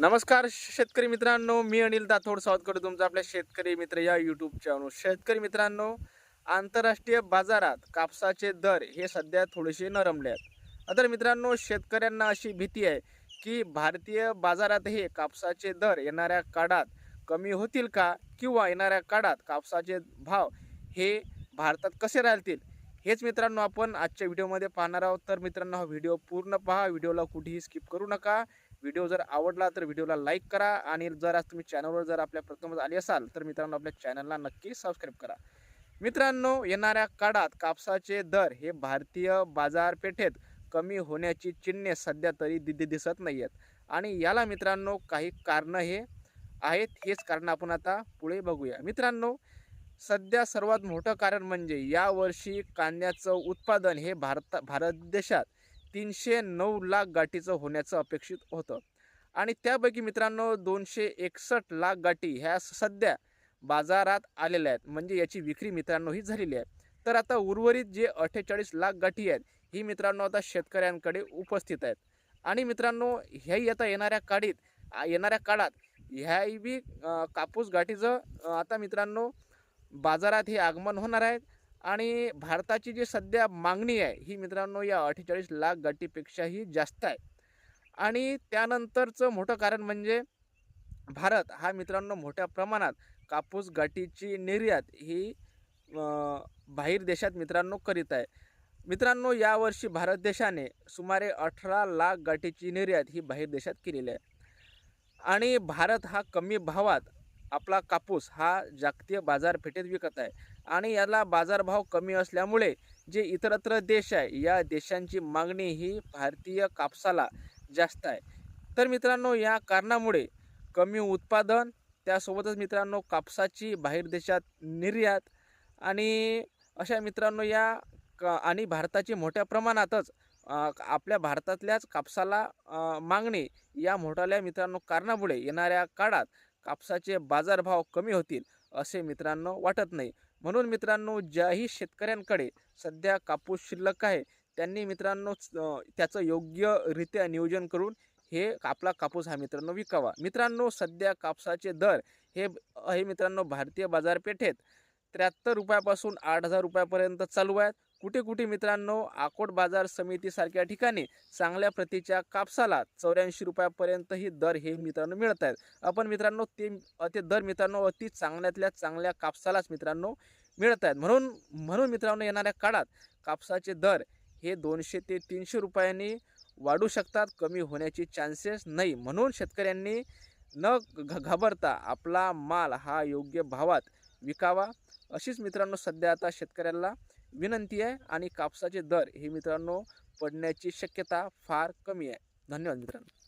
नमस्कार शेतकरी मित्रांनो. मी अनिल दाथोड स्वागत करतो तुमचं आपल्या शेतकरी मित्र या यूट्यूब चॅनल शेतकरी मित्रांनो आंतरराष्ट्रीय बाजारात कापसाचे दर हे सध्या थोडेसे नरमले आहेत. तर मित्रांनो शेतकऱ्यांना अशी भीती आहे की भारतीय बाजारातही कापसाचे दर येणाऱ्या काळात कमी होतील का? किंवा येणाऱ्या काळात कापसाचे भाव हे भारतात कसे राहतील? हेच मित्रांनो आपण आजच्या व्हिडिओमध्ये पाहणार आहोत. तर मित्रांनो हा व्हिडिओ पूर्ण पहा. व्हिडिओला कुठेही स्किप करू नका. व्हिडिओ जर आवडला तर व्हिडिओला लाईक करा आणि जर आज तुम्ही चॅनलवर जर आपल्या प्रथमच आले असाल तर मित्रांनो आपल्या चॅनलला नक्की सबस्क्राईब करा. मित्रांनो येणाऱ्या काळात कापसाचे दर हे भारतीय बाजारपेठेत कमी होण्याची चिन्हे सध्या तरी दिदी दिसत नाही आहेत आणि याला मित्रांनो काही कारणं हे आहेत हेच कारण आपण आता पुढे बघूया. मित्रांनो सध्या सर्वात मोठं कारण म्हणजे यावर्षी कांद्याचं उत्पादन हे भारत भारत देशात तीनशे नऊ लाख गाठीचं होण्याचं अपेक्षित होतं. आणि त्यापैकी मित्रांनो दोनशे एकसष्ट लाख गाठी ह्या सध्या बाजारात आलेल्या आहेत. म्हणजे याची विक्री मित्रांनो ही झालेली आहे. तर आता उर्वरित जे अठ्ठेचाळीस लाख गाठी आहेत ही मित्रांनो आता शेतकऱ्यांकडे उपस्थित आहेत. आणि मित्रांनो ह्याही आता येणाऱ्या काळीत येणाऱ्या काळात ह्याही बी कापूस गाठीचं आता मित्रांनो बाजारात हे आगमन होणार आहेत आणि भारताची जी सध्या मागणी आहे ही मित्रांनो या अठ्ठेचाळीस लाख गाठीपेक्षाही जास्त आहे. आणि त्यानंतरचं मोठं कारण म्हणजे भारत हा मित्रांनो मोठ्या प्रमाणात कापूस गाठीची निर्यात ही बाहेर देशात मित्रांनो करीत आहे. मित्रांनो यावर्षी भारत देशाने सुमारे अठरा लाख गाठीची निर्यात ही बाहेर देशात केलेली आहे. आणि भारत हा कमी भावात आपला कापूस हा जागतिक बाजारपेठेत विकत आहे आणि याला बाजारभाव कमी असल्यामुळे जे इतरत्र देश आहे या देशांची मागणी ही भारतीय कापसाला जास्त आहे. तर मित्रांनो या कारणामुळे कमी उत्पादन त्यासोबतच मित्रांनो कापसाची बाहेर देशात निर्यात आणि अशा मित्रांनो या क आणि भारताची मोठ्या प्रमाणातच आपल्या भारतातल्याच कापसाला मागणी या मोठाल्या मित्रांनो कारणामुळे येणाऱ्या काळात कापसाचे बाजारभाव कमी होतील असे मित्रांनो वाटत नाही. म्हणून मित्रांनो ज्याही शेतकऱ्यांकडे सध्या कापूस शिल्लक आहे त्यांनी मित्रांनो त्याचं योग्यरित्या नियोजन करून हे आपला कापूस हा मित्रांनो विकावा. मित्रांनो सध्या कापसाचे दर हे हे मित्रांनो भारतीय बाजारपेठेत त्र्याहत्तर रुपयापासून आठ हजार रुपयापर्यंत चालू आहेत. कुठे कुठे मित्रांनो आकोट बाजार समितीसारख्या ठिकाणी चांगल्या प्रतीच्या कापसाला चौऱ्याऐंशी रुपयापर्यंत ही दर हे मित्रांनो मिळत आहेत आपण मित्रांनो ते ते दर मित्रांनो अति चांगल्यातल्या चांगल्या कापसालाच मित्रांनो मिळत आहेत म्हणून म्हणून मित्रांनो येणाऱ्या काळात कापसाचे दर हे दोनशे ते तीनशे रुपयांनी वाढू शकतात कमी होण्याची चान्सेस नाही. म्हणून शेतकऱ्यांनी न घ घाबरता आपला माल हा योग्य भावात विकावा. अशीच मित्रांनो सध्या आता शेतकऱ्याला विनंती आहे आणि कापसाचे दर हे मित्रांनो पडण्याची शक्यता फार कमी आहे. धन्यवाद मित्रांनो.